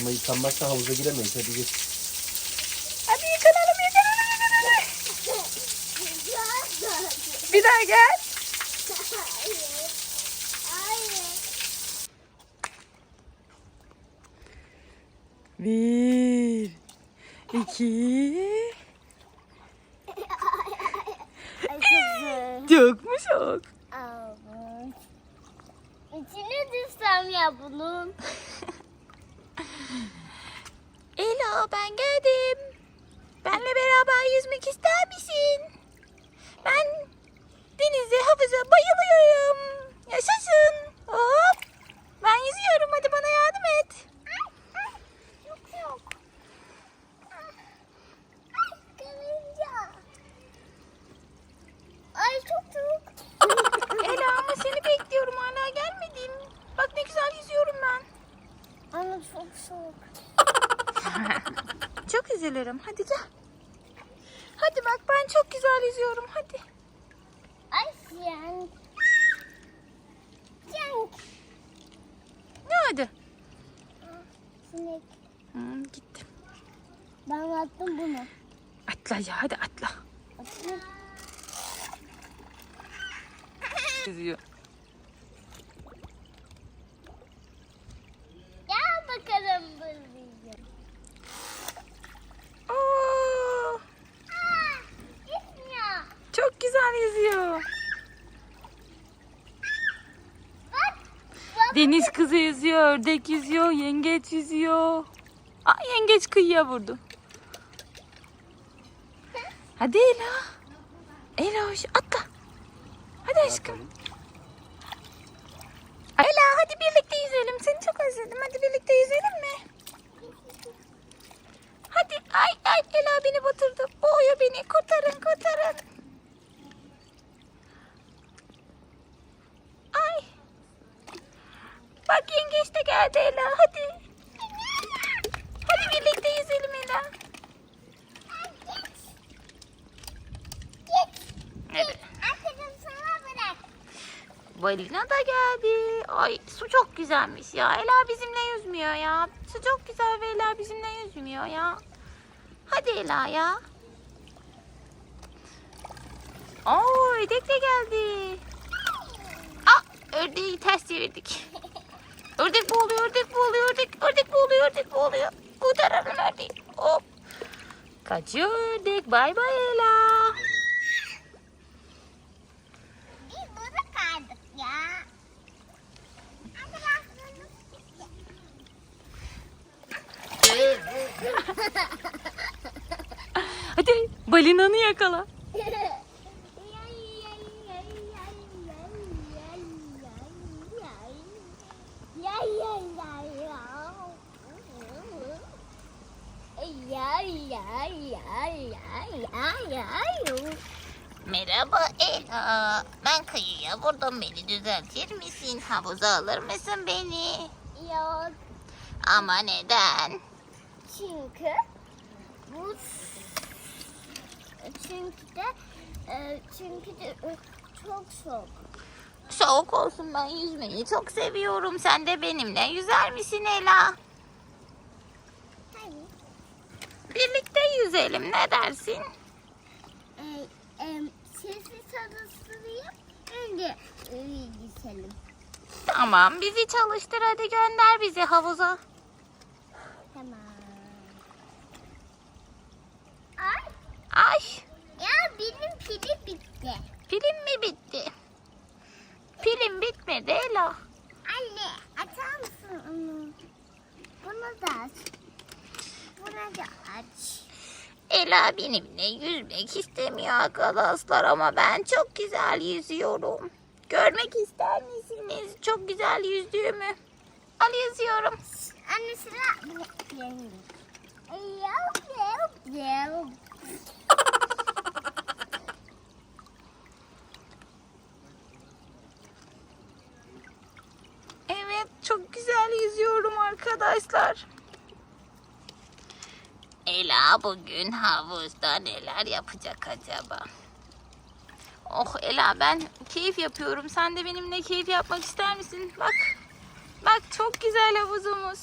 Ama yıkanmazsa havuza giremeyiz. Hadi git. Hadi yıkanalım yıkanalım yıkanalım. Bir daha gel. Bir, iki. Çok mu çok? İçine düşsem ya bunun. Ela ben geldim. Benle beraber yüzmek ister misin? Ben denize havuza bayılıyorum. Yaşasın. Hop. Ben yüzüyorum hadi bana yardım et. Yok yok. Ay karınca. Ay çok çok. Ela ama seni bekliyorum hala gelmedin. Bak ne güzel yüzüyorum ben. Ama çok soğuk. Çok üzülürüm. Hadi gel. Hadi bak ben çok güzel yüzüyorum. Hadi. Ay. Sen. Ne hadi? Sinek. Hı, gittim. Ben attım bunu. Atla ya hadi atla. Attım. Yüzüyor. Gel bakalım buraya. Oo, Aa, gitmiyor. çok güzel yüzüyor. Deniz kızı yüzüyor, ördek yüzüyor, yengeç yüzüyor. Aa, yengeç kıyıya vurdu. Hadi Ela. Ela hoş atla. Hadi aşkım. Ela hadi birlikte yüzelim. Seni çok özledim. Hadi birlikte yüzelim mi? Hadi. Ay ay Ela beni batırdı. Boğuyor beni. Kurtarın kurtarın. Ay. Bak yengeç de geldi Ela. Hadi. Hadi birlikte yüzelim Ela. Git. Evet. Aferin sana bırak. Balina da geldi. Ay su çok güzelmiş ya. Ela bizimle yüzmüyor ya. Su çok güzel ve Ela bizimle yüzmüyor ya. Hadi Ela ya. Oo ördek de geldi. Aa ördeği ters çevirdik. Ördek boğuluyor, ördek boğuluyor, ördek, ördek boğuluyor, ördek boğuluyor. Kurtaralım ördeği. Hop. Kaçıyor ördek. Bay bay Ela. Biz burada kaldık ya. Arkadaşlarımız Hadi balinanı yakala. Merhaba Ela. Ben kıyıya vurdum. Beni düzeltir misin? Havuza alır mısın beni? Yok Ama neden? çünkü bu çünkü de e, çünkü de e, çok soğuk. Soğuk olsun ben yüzmeyi çok seviyorum. Sen de benimle yüzer misin Ela? Hayır. Birlikte yüzelim ne dersin? E, e, sesi çalıştırayım. Önce geçelim. Tamam bizi çalıştır hadi gönder bizi havuza. Tamam. Ay Ay ya benim pili bitti. pilim mi bitti? Pilim bitmedi Ela. Anne açar mısın onu? Bunu da aç. Bunu da aç. Ela benimle yüzmek istemiyor arkadaşlar ama ben çok güzel yüzüyorum. Görmek ister misiniz çok güzel yüzdüğümü? Al yüzüyorum. Anne sıra. Yok yok yok. Evet çok güzel yüzüyorum arkadaşlar. Ela bugün havuzda neler yapacak acaba? Oh Ela ben keyif yapıyorum. Sen de benimle keyif yapmak ister misin? Bak. Bak çok güzel havuzumuz.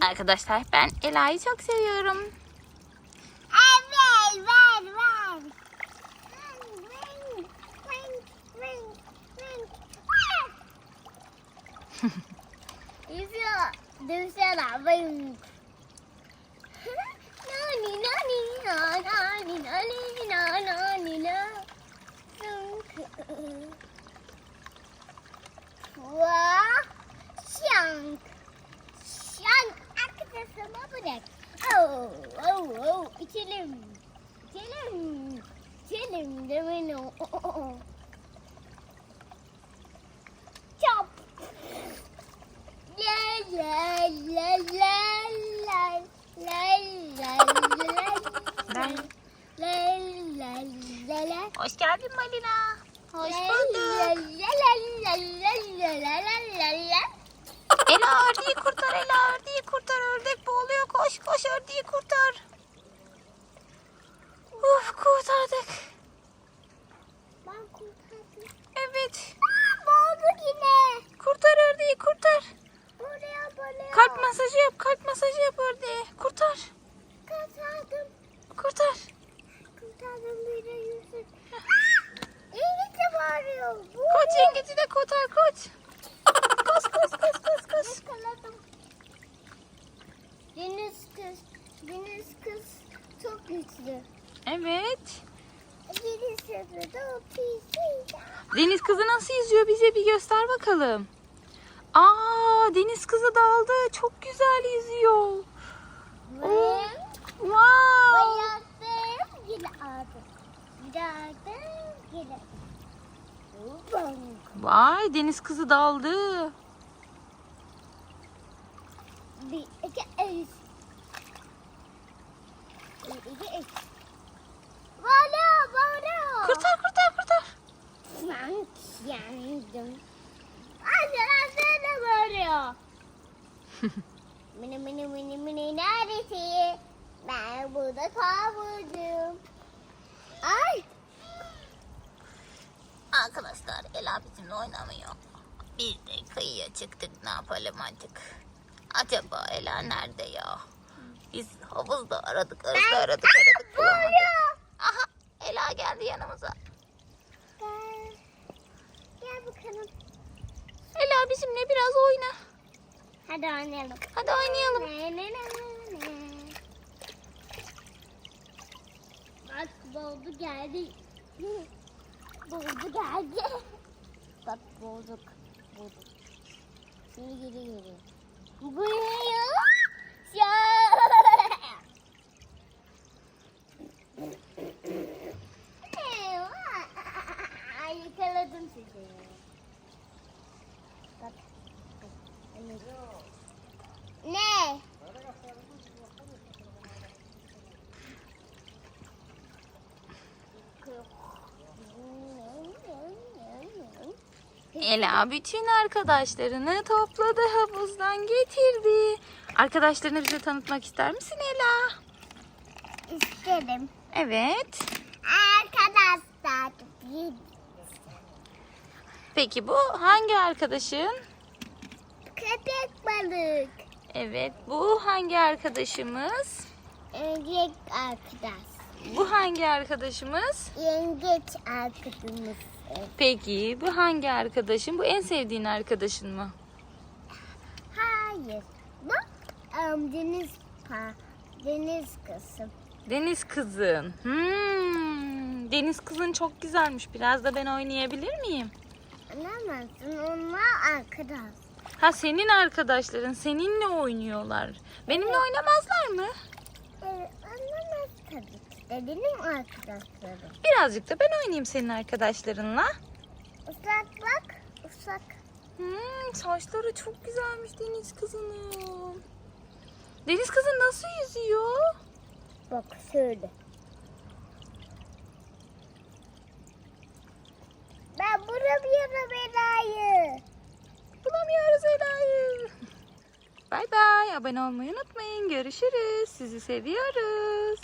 Arkadaşlar ben Ela'yı çok seviyorum. દિવસે લાવઈ નાની નાની ના નાની નાની ના નાની ના વાહ શંખ શંખ આખતે સમબરેક ઓ ઓ ઓ ચિલિમ ચિલિમ ચિલિમ જમીનો ઓ ઓ geldin Malina. Hoş bulduk. Ela ördeği kurtar, Ela ördeği kurtar. Ördek boğuluyor. Koş koş ördeği kurtar. Uf kurtardık. Ben kurtardım. Evet. Aa, boğulduk yine. Kurtar ördeği kurtar. Buraya, buraya. Kalp masajı yap, kalp masajı yap ördeği. Kurtar. Deniz kızı nasıl yüzüyor bize bir göster bakalım. Aa deniz kızı daldı. Çok güzel yüzüyor. Ve Wow. Vay deniz kızı daldı. Bir, iki, üç. Bir, iki, üç. Bağırıyor, bağırıyor. Kurtar kurtar kurtar. Ben yandım. Anne seni bağırıyor. mini mini mini mini neredesin? Ben burada kalmadım. Ay. Arkadaşlar Ela bizimle oynamıyor. Biz de kıyıya çıktık ne yapalım artık. Acaba Ela nerede ya? Biz havuzda aradık aradık aradık aradık bulamadık. Bağırıyor. Aha Ela geldi yanımıza. Gel. Gel bakalım. Ela bizimle biraz oyna. Hadi oynayalım. Hadi oynayalım. Ne, ne, ne, ne, ne. Bak boğdu geldi. Boğdu geldi. Bak boğduk. Boğduk. Şimdi geri geri. Buraya. Ya. Ay, Yakaladım sizi. Bak. bak. Ne? Ela bütün arkadaşlarını topladı havuzdan getirdi. Arkadaşlarını bize tanıtmak ister misin Ela? İsterim. Evet. Arkadaşlar. Peki bu hangi arkadaşın? Köpek balık. Evet bu hangi arkadaşımız? Yengeç arkadaş. Bu hangi arkadaşımız? Yengeç arkadaşımız. Peki bu hangi arkadaşın? Bu en sevdiğin arkadaşın mı? Hayır. Bu um, deniz pa deniz kızım. Deniz kızın. Hmm, deniz kızın çok güzelmiş. Biraz da ben oynayabilir miyim? Anlamazsın onlar arkadaş. Ha senin arkadaşların seninle oynuyorlar. Benimle oynamazlar mı? Evet, anlamaz tabii ki de benim arkadaşlarım. Birazcık da ben oynayayım senin arkadaşlarınla. Usak bak, usak. Hmm, saçları çok güzelmiş deniz kızının. Deniz kızı nasıl yüzüyor? Bak şöyle. Ben bulamıyorum Ela'yı. Bulamıyoruz Eda'yı. Bay bay. Abone olmayı unutmayın. Görüşürüz. Sizi seviyoruz.